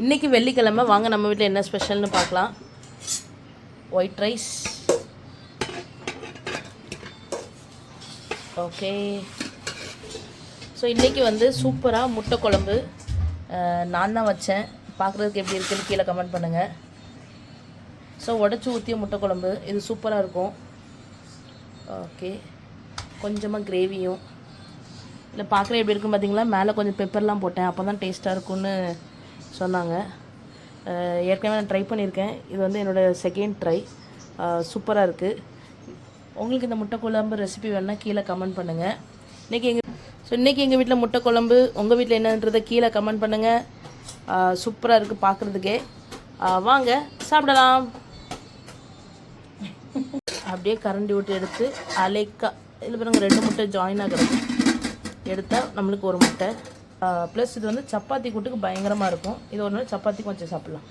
இன்றைக்கி வெள்ளிக்கிழமை. வாங்க நம்ம வீட்டில் என்ன ஸ்பெஷல்னு பார்க்கலாம். ஒயிட் ரைஸ் ஓகே ஸோ இன்றைக்கி வந்து சூப்பராக முட்டை குழம்பு. நான் தான் வச்சேன். பார்க்குறதுக்கு எப்படி இருக்குன்னு கீழே கமெண்ட் பண்ணுங்கள் ஸோ உடச்சி ஊற்றிய முட்டை குழம்பு. இது சூப்பராக இருக்கும். ஓகே கொஞ்சமாக கிரேவியும் இல்லை பார்க்குற எப்படி இருக்குன்னு பார்த்தீங்களா மேலே கொஞ்சம் பெப்பர்லாம் போட்டேன். அப்போ தான் டேஸ்ட்டாக இருக்கும்னு சொன்னாங்க. ஏற்கனவே நான் ட்ரை பண்ணியிருக்கேன். இது வந்து என்னோடய செகண்ட் ட்ரை சூப்பராக இருக்குது உங்களுக்கு இந்த முட்டை குழம்பு ரெசிபி வேணால் கீழே கமெண்ட் பண்ணுங்கள் இன்றைக்கி எங்கள் ஸோ இன்றைக்கி எங்கள் வீட்டில் முட்டை குழம்பு உங்கள் வீட்டில் என்னன்றதை கீழே கமெண்ட் பண்ணுங்கள் சூப்பராக இருக்குது பார்க்குறதுக்கே வாங்க சாப்பிடலாம். அப்படியே கரண்டி விட்டு எடுத்து அலைக்கா இதில் பாருங்கள் ரெண்டு முட்டை ஜாயின் ஆகிறது எடுத்தால் நம்மளுக்கு ஒரு முட்டை. ப்ளஸ் இது வந்து சப்பாத்தி கூட்டுக்கு பயங்கரமாக இருக்கும். இது ஒரு நாள் சப்பாத்தி கொஞ்சம் சாப்பிட்லாம்.